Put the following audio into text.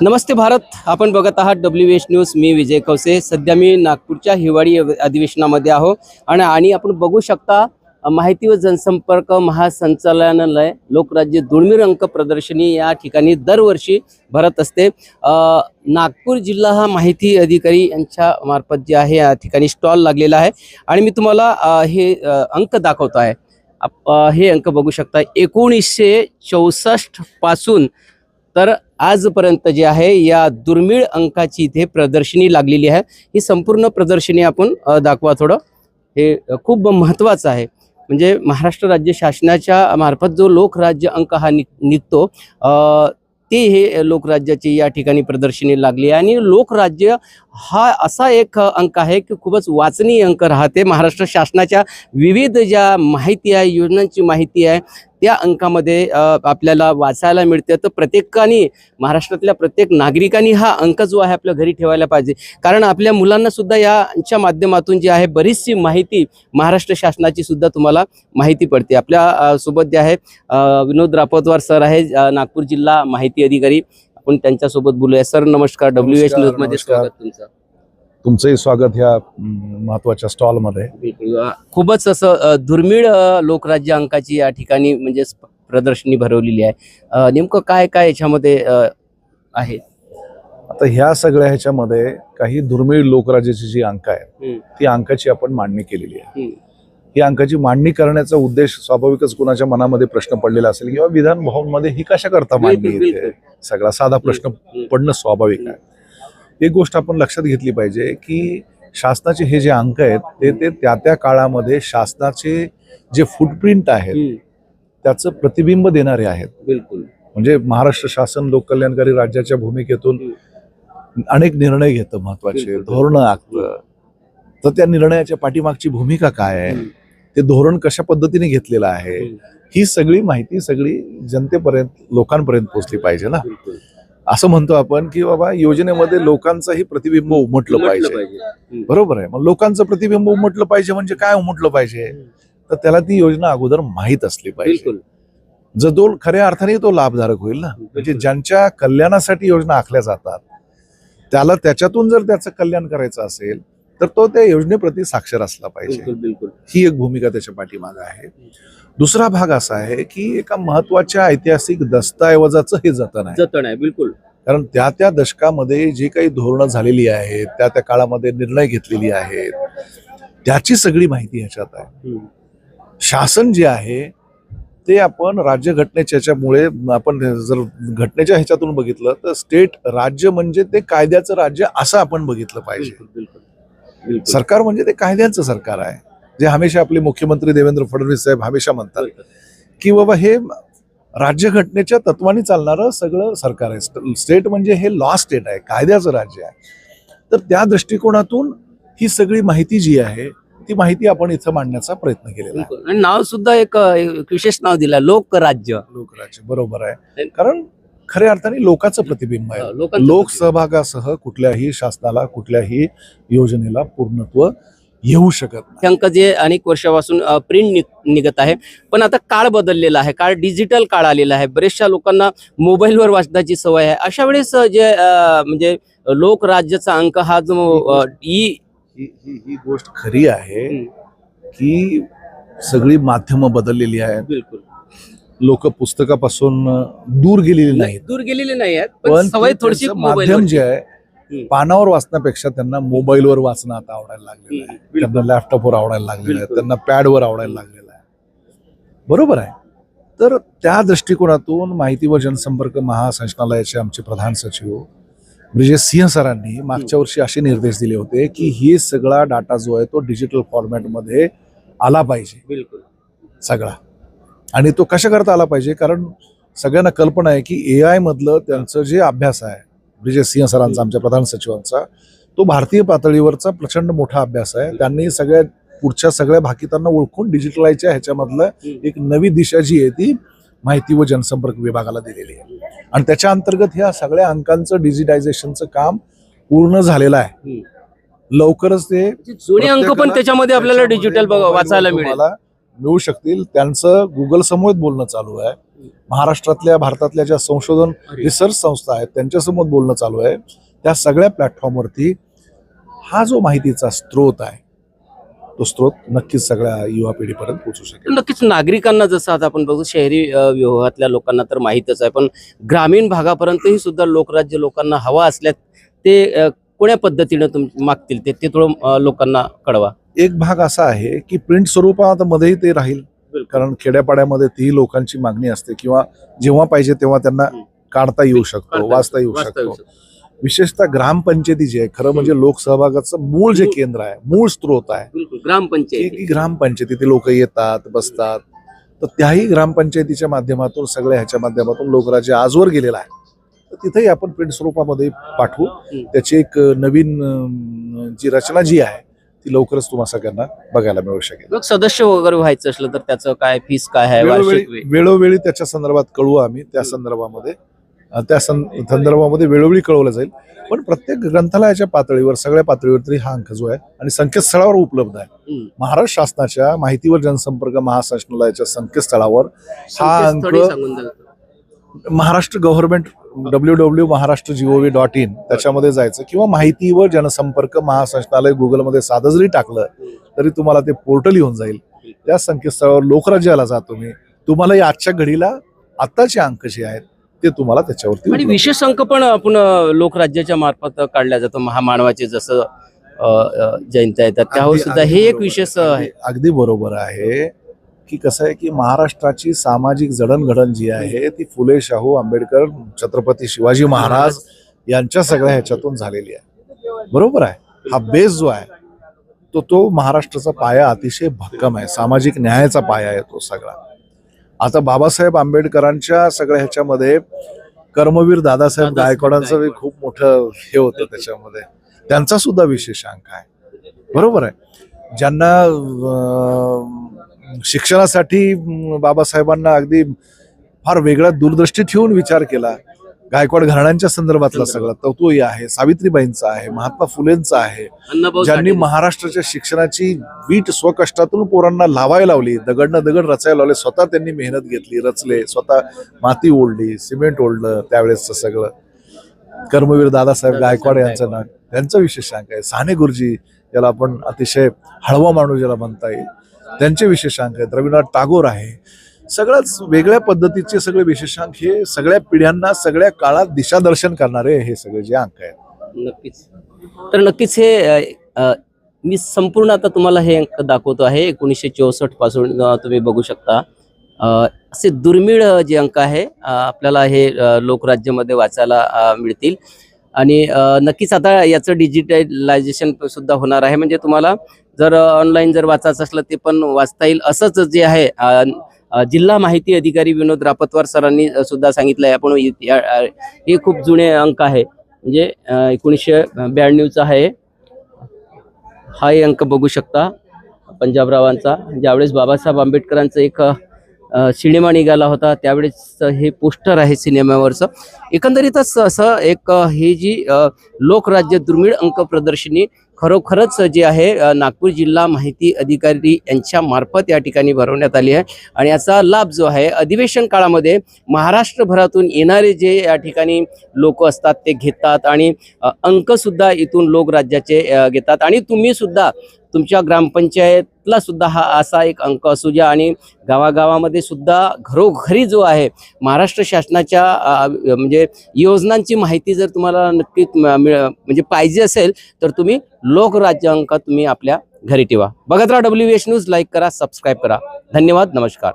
नमस्ते भारत. आपण बघत आहात डब्ल्यू एच न्यूज मी विजय कवसे सध्या मी नागपूरच्या हिवाळी अधिवेशनामध्ये आहो आणि आणि आपण बघू शकता माहिती व जनसंपर्क महासंचालनालय लोकराज्य दुर्मिळ अंक प्रदर्शनी या ठिकाणी दरवर्षी भरत असते. नागपूर जिल्हा हा माहिती अधिकारी यांच्या मार्फत जे आहे या ठिकाणी स्टॉल लागलेला आहे. आणि मी तुम्हाला हे अंक दाखवतो आहे. आप- हे अंक बघू शकता. एकोणीसशे चौसष्टपासून तर आजपर्यंत जे आहे या दुर्मिळ अंकाची इथे प्रदर्शनी लागलेली आहे. ही संपूर्ण प्रदर्शनी आपण दाखवा थोडं. हे खूप महत्त्वाचं आहे. म्हणजे महाराष्ट्र राज्य शासनाच्या मार्फत जो लोकराज्य अंक हा नि निघतो ते हे लोकराज्याची या ठिकाणी प्रदर्शनी लागली आहे. आणि लोकराज्य हा असा एक अंक आहे की खूपच वाचनीय अंक राहते. महाराष्ट्र शासनाच्या विविध ज्या माहिती आहे योजनांची माहिती आहे त्या अंकामध्ये आपल्याला वाचायला मिळते. तर प्रत्येकाने महाराष्ट्रातल्या प्रत्येक नागरिकांनी हा अंक जो आहे आपल्या घरी ठेवायला पाहिजे. कारण आपल्या मुलांना सुद्धा यांच्या माध्यमातून जी आहे बरीचशी माहिती महाराष्ट्र शासनाची सुद्धा तुम्हाला माहिती पडते. आपल्यासोबत जे आहे विनोद रापतवार सर आहे नागपूर जिल्हा माहिती अधिकारी. आपण त्यांच्यासोबत बोलूया. सर नमस्कार. डब्ल्यू एच नमस्कार, न्यूजमध्ये नमस्कार. स्वागत तुमचं. तुमचंही स्वागत ह्या महत्त्वाच्या स्टॉलमध्ये. खूपच असं दुर्मिळ लोकराज्य अंकाची या ठिकाणी म्हणजे प्रदर्शनी भरवलेली आहे. नेमकं काय काय याच्यामध्ये आहे? आता ह्या सगळ्या ह्याच्यामध्ये काही दुर्मिळ लोकराज्याची जी अंक आहेत हम्म. ती अंकाची आपण मांडणी केलेली आहे. ही अंकाची मांडणी करण्याचा उद्देश स्वाभाविकच कुणाच्या मनामध्ये प्रश्न पडलेला असेल किंवा विधान भवनमध्ये ही कशा करता मांडणी सगळा साधा प्रश्न. पडणं स्वाभाविक आहे. एक गोष्ट आपण लक्षात घेतली पाहिजे की शासनाचे हे जे अंक आहेत ते ते त्या त्या काळामध्ये शासनाचे जे फुटप्रिंट आहेत. त्याचं प्रतिबिंब देणारे आहेत बिलकुल म्हणजे महाराष्ट्र शासन लोककल्याणकारी राज्याच्या भूमिकेतून अनेक निर्णय घेतं महत्त्वाचे. धोरणं आखतं तर त्या निर्णयाच्या पाठीमागची भूमिका काय आहे. ते धोरण कशा पद्धतीने घेतलेलं आहे. ही सगळी माहिती सगळी जनतेपर्यंत लोकांपर्यंत पोहोचली पाहिजे ना. असं म्हणतो आपण की बाबा योजनेमध्ये लोकांचंही प्रतिबिंब उमटलं पाहिजे. बरोबर आहे. मग लोकांचं प्रतिबिंब उमटलं पाहिजे म्हणजे काय उमटलं पाहिजे? तर त्याला ती योजना अगोदर माहीत असली पाहिजे. बिलकुल. जो तो खऱ्या अर्थाने तो लाभधारक होईल ना? म्हणजे. ज्यांच्या कल्याणासाठी योजना आखल्या जातात त्याला त्याच्यातून जर त्याचं कल्याण करायचं असेल तर तो त्या योजनेप्रती साक्षर असला पाहिजे. बिलकुल ही एक भूमिका त्याच्या पाठीमागे आहे. दुसरा भाग असा आहे की एका महत्त्वाच्या ऐतिहासिक दस्तऐवजाचं हे जतन आहे. जतन आहे बिलकुल. कारण त्या त्या दशकामध्ये जी काही धोरणं झालेली आहेत त्या त्या काळामध्ये निर्णय घेतलेली आहेत त्याची सगळी माहिती ह्याच्यात आहे. शासन जे आहे ते आपण राज्यघटनेच्या ह्याच्यामुळे आपण जर घटनेच्या ह्याच्यातून बघितलं तर स्टेट राज्य म्हणजे ते कायद्याचं राज्य असं आपण बघितलं पाहिजे. सरकार म्हणजे ते कायद्यांचं सरकार आहे. जे हमेशा आपले मुख्यमंत्री देवेंद्र फडणवीस साहेब हमेशा म्हणतात की बाबा हे राज्यघटनेच्या तत्वाने चालणारं सगळं सरकार आहे. स्टेट म्हणजे हे लॉ स्टेट आहे कायद्याचं राज्य आहे. तर त्या दृष्टिकोनातून ही सगळी माहिती जी आहे ती माहिती आपण इथं मांडण्याचा प्रयत्न केलेला आहे. नाव सुद्धा एक विशेष नाव दिलं लोकराज्य. लोकराज्य बरोबर आहे. कारण खऱ्या अर्थाने लोकांचं प्रतिबिंब आहे. लोकांचं लोकसहभागासह कुठल्याही शासनाला कुठल्याही योजनेला पूर्णत्व येऊ शकत हे अंक जे अनेक वर्षापासून प्रिंट निघत आहे. पण आता काळ बदललेला आहे. काळ डिजिटल काळ आलेला आहे. बरेचशा लोकांना मोबाईलवर वाचण्याची सवय आहे. अशा वेळेस जे म्हणजे लोकराज्याचा अंक हा जो ई ही ही ही गोष्ट खरी आहे. की सगळी माध्यमं बदललेली आहेत. बिलकुल. लोक पुस्तकापासून दूर गेलेली नाहीत. दूर गेलेले नाही आहेत पण सवय थोडीशी माध्यम जे आहे. पानावर वाचण्यापेक्षा त्यांना मोबाईलवर वाचणं आता आवडायला लागलेलं आहे. त्यांना लॅपटॉपवर आवडायला लागलेलं आहे. त्यांना पॅडवर आवडायला लागलेलं आहे. बरोबर आहे. तर त्या दृष्टिकोनातून माहिती व जनसंपर्क महासंचालनालयाचे आमचे प्रधान सचिव ब्रिजेश सिंह सरांनी मागच्या वर्षी असे निर्देश दिले होते की ही सगळा डाटा जो आहे तो डिजिटल फॉर्मॅटमध्ये आला पाहिजे. बिलकुल. सगळा. आणि तो कशा करता आला पाहिजे कारण सगळ्यांना कल्पना आहे की ए आय मधलं त्यांचं जे अभ्यास आहे ब्रिजेश सिंह सरांचा आमच्या प्रधान सचिवांचा तो भारतीय पातळीवरचा प्रचंड मोठा अभ्यास आहे त्यांनी सगळ्या पुढच्या सगळ्या भाकितांना ओळखून डिजिटलायच्या ह्याच्यामधलं. एक नवी दिशा जी आहे ती माहिती व जनसंपर्क विभागाला दिलेली आहे आणि त्याच्या अंतर्गत ह्या सगळ्या अंकांचं डिजिटायझेशनचं काम पूर्ण झालेलं आहे. लवकरच ते जुने अंक पण त्याच्यामध्ये आपल्याला डिजिटल वाचायला मिळेल मिळू शकतील. त्यांचं गुगल समोर बोलणं चालू आहे. महाराष्ट्रातल्या भारतातल्या ज्या संशोधन रिसर्च संस्था आहेत त्यांच्यासमोर बोलणं चालू आहे. त्या सगळ्या प्लॅटफॉर्मवरती हा जो माहितीचा स्रोत आहे तो स्रोत नक्कीच सगळ्या युवा पिढीपर्यंत पोहोचू शकेल. नक्कीच नागरिकांना जसं आता आपण बघू शहरी विभागातल्या लोकांना तर माहीतच आहे. पण ग्रामीण भागापर्यंतही सुद्धा लोकराज्य लोकांना हवा असल्यास ते कोण्या पद्धतीनं तुम मागतील ते ते थोडं लोकांना कळवा. एक भाग असा आहे की प्रिंट स्वरूपात मध्येही ते राहील. कारण खेड्यापाड्यामध्ये ती लोकांची मागणी असते किंवा जेव्हा पाहिजे तेव्हा त्यांना. काढता येऊ शकतो वाचता येऊ शकतो. विशेषतः ग्रामपंचायती जे आहे खरं म्हणजे लोकसहभागाचं मूळ जे केंद्र आहे मूळ स्त्रोत आहे. ग्रामपंचायत. की ग्रामपंचायतीत लोक येतात बसतात. तर त्याही ग्रामपंचायतीच्या माध्यमातून सगळ्या ह्याच्या माध्यमातून लोकराज्य आजवर गेलेला आहे. तिथेही आपण प्रिंट स्वरूपामध्ये पाठवू. त्याची एक नवीन जी रचना जी आहे ती लवकरच तुम्हा सगळ्यांना बघायला मिळू शकेल मग सदस्य वगैरे व्हायचं असलं तर त्याचं काय फीस काय आहे वेळोवेळी वेळोवेळी त्याच्या संदर्भात कळवू आम्ही त्या संदर्भामध्ये त्या संदर्भामध्ये वेळोवेळी कळवलं जाईल पण प्रत्येक ग्रंथालयाच्या पातळीवर सगळ्या पातळीवर तरी हा अंक जो आहे आणि संकेतस्थळावर उपलब्ध आहे. महाराष्ट्र शासनाच्या माहितीवर जनसंपर्क महासंचालनालयाच्या संकेतस्थळावर हा अंक. Maharashtra government W W Maharashtra gov dot in त्याच्यामध्ये जायचं किंवा माहिती व जनसंपर्क महासंचालनालय गुगलमध्ये साधं जरी टाकलं तरी तुम्हाला ते पोर्टल येऊन जाईल. त्या संकेतस्थळावर लोकराज्याला जा तुम्ही. तुम्हाला या आजच्या घडीला आत्ताचे अंक जे आहेत ते तुम्हाला त्याच्यावरती आणि विशेष अंक पण आपण लोकराज्याच्या मार्फत काढल्या जातो. महामानवाचे जसं जयंत्या येतात त्यावर सुद्धा हे एक विशेष आहे. अगदी बरोबर आहे. की कसं आहे की महाराष्ट्राची सामाजिक जडणघडण जी आहे ती फुले शाहू आंबेडकर छत्रपती शिवाजी महाराज यांच्या सगळ्या ह्याच्यातून झालेली आहे. बरोबर आहे? हा बेस जो आहे तो तो महाराष्ट्राचा पाया अतिशय भक्कम आहे. सामाजिक न्यायाचा पाया आहे तो सगळा. आता बाबासाहेब आंबेडकरांच्या सगळ्या ह्याच्यामध्ये कर्मवीर दादासाहेब गायकवाडांचं खूप मोठं हे होतं त्याच्यामध्ये. त्यांचा सुद्धा विशेष अंक आहे. बरोबर आहे? ज्यांना शिक्षणासाठी बाबासाहेबांना अगदी फार वेगळा दूरदृष्टी ठेवून विचार केला. गायकवाड घराण्यांच्या संदर्भातला सगळा. तो तोही आहे सावित्रीबाईंचा आहे महात्मा फुलेंचा आहे. ज्यांनी. महाराष्ट्राच्या शिक्षणाची वीट स्वकष्टातून पोरांना लावायला लावली. दगडनं दगड रचायला लावले. स्वतः त्यांनी मेहनत घेतली रचले. स्वतः माती ओढली सिमेंट ओढलं त्यावेळेसचं सगळं. कर्मवीर दादासाहेब गायकवाड यांचं नाव. त्यांचं विशेषांक आहे. साने गुरुजी ज्याला आपण अतिशय हळवा माणूस ज्याला म्हणता येईल. त्यांचे विशेषांक आहेत. रवींद्रनाथ टागोर आहे. सगळ्याच वेगळ्या पद्धतीचे सगळे विशेषांक हे सगळ्या पिढ्यांना सगळ्या काळात दिशादर्शन करणारे हे सगळे जे अंक आहेत. नक्कीच. तर नक्कीच हे मी संपूर्ण आता तुम्हाला हे अंक दाखवतो आहे. एकोणीसशे चौसष्टपासून तुम्ही बघू शकता. असे दुर्मिळ जे अंक आहे आपल्याला हे लोकराज्यामध्ये लोकराज्यमध्ये वाचायला मिळतील. आणि नक्कीच आता याचं डिजिटलायझेशन सुद्धा होणार आहे. म्हणजे तुम्हाला जर ऑनलाईन जर वाचायचं असलं ते पण वाचता येईल. असंच जे आहे जिल्हा माहिती अधिकारी विनोद रापतवार सरांनी सुद्धा सांगितलं आहे आपण हे खूप जुने अंक आहे. म्हणजे एकोणीसशे ब्याण्णवचा आहे. हा अंक बघू शकता. पंजाबरावांचा. ज्यावेळेस बाबासाहेब आंबेडकरांचं एक सिनेमा निघाला होता. त्यावेळेस हे पोस्टर आहे सिनेमावरचं. एकंदरीतच असं एक ही जी लोकराज्य दुर्मिळ अंक प्रदर्शनी खरोखरच जे आहे नागपूर जिल्हा माहिती अधिकारी यांच्या मार्फत या ठिकाणी भरवण्यात आली आहे. आणि याचा लाभ जो आहे अधिवेशन काळामध्ये महाराष्ट्रभरातून येणारे जे या ठिकाणी लोक असतात ते घेतात. आणि अंकसुद्धा इथून लोकराज्याचे घेतात. आणि तुम्हीसुद्धा तुमच्या ग्रामपंचायतला सुद्धा हा असा एक अंक असू द्या आणि गावागावामध्ये सुद्धा घरोघरी जो आहे महाराष्ट्र शासनाच्या म्हणजे योजनांची माहिती जर तुम्हाला नक्कीच मिळ- म्हणजे पाहिजे असेल तर तुम्ही लोकराज्य अंक तुम्ही आपल्या घरी ठेवा. बघत राहा डब्ल्यू एच न्यूज लाईक करा सबस्क्राईब करा. धन्यवाद नमस्कार.